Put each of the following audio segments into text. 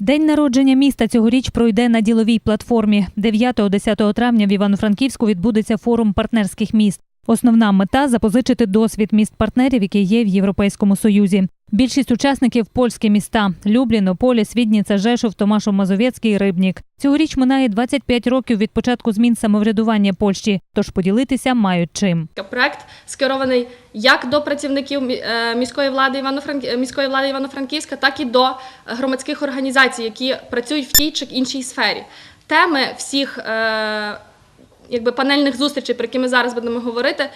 День народження міста цьогоріч пройде на діловій платформі. 9-10 травня в Івано-Франківську відбудеться форум партнерських міст. Основна мета запозичити досвід міст партнерів, які є в Європейському Союзі. Більшість учасників польські міста: Люблін, Ополі, Свідніца, Жешов, Томашов Мазовецький, Рибнік. Цьогоріч минає 25 років від початку змін самоврядування Польщі, тож поділитися мають чим. Проект скерований як до працівників е, міської влади е, міської влади Івано-Франківська, так і до громадських організацій, які працюють в тій чи іншій сфері. Теми всіх. Е... Якби панельних зустрічей, про які ми зараз будемо говорити,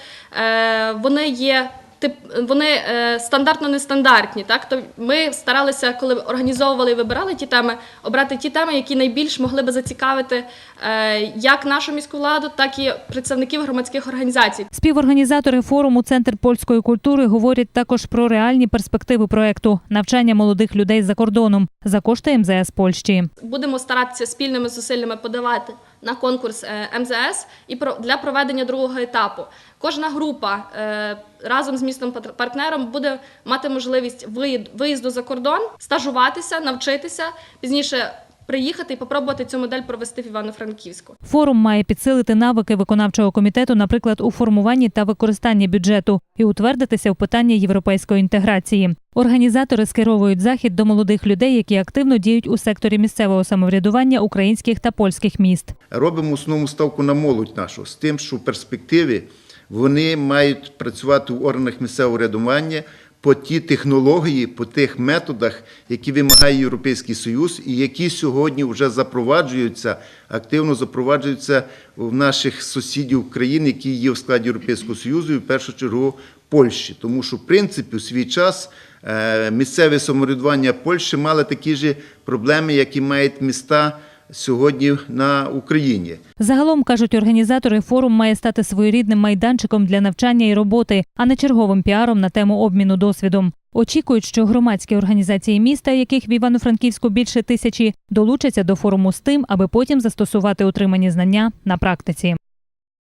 вони є тип, вони е, стандартно нестандартні. Так, то ми старалися, коли організовували і вибирали ті теми, обрати ті теми, які найбільш могли би зацікавити е, як нашу міську владу, так і представників громадських організацій. Співорганізатори форуму Центр польської культури говорять також про реальні перспективи проекту навчання молодих людей за кордоном за кошти МЗС Польщі. Будемо старатися спільними зусиллями подавати на конкурс е, МЗС і для проведення другого етапу. Кожна група е, разом з містом партнером буде мати можливість виїзду за кордон, стажуватися, навчитися пізніше. Приїхати і попробувати цю модель провести в Івано-Франківську. Форум має підсилити навики виконавчого комітету, наприклад, у формуванні та використанні бюджету, і утвердитися в питанні європейської інтеграції. Організатори скеровують захід до молодих людей, які активно діють у секторі місцевого самоврядування українських та польських міст. робимо основну ставку на молодь нашу з тим, що в перспективі вони мають працювати в органах місцевого рядування по ті технології, по тих методах, які вимагає Європейський Союз, і які сьогодні вже запроваджуються, активно запроваджуються в наших сусідів країн, які є в складі Європейського Союзу, і в першу чергу Польщі. Тому що, в принципі, у свій час е, місцеве самоврядування Польщі мали такі ж проблеми, які мають міста сьогодні на Україні. Загалом кажуть організатори, форум має стати своєрідним майданчиком для навчання і роботи, а не черговим піаром на тему обміну досвідом. Очікують, що громадські організації міста, яких в Івано-Франківську більше тисячі, долучаться до форуму з тим, аби потім застосувати отримані знання на практиці.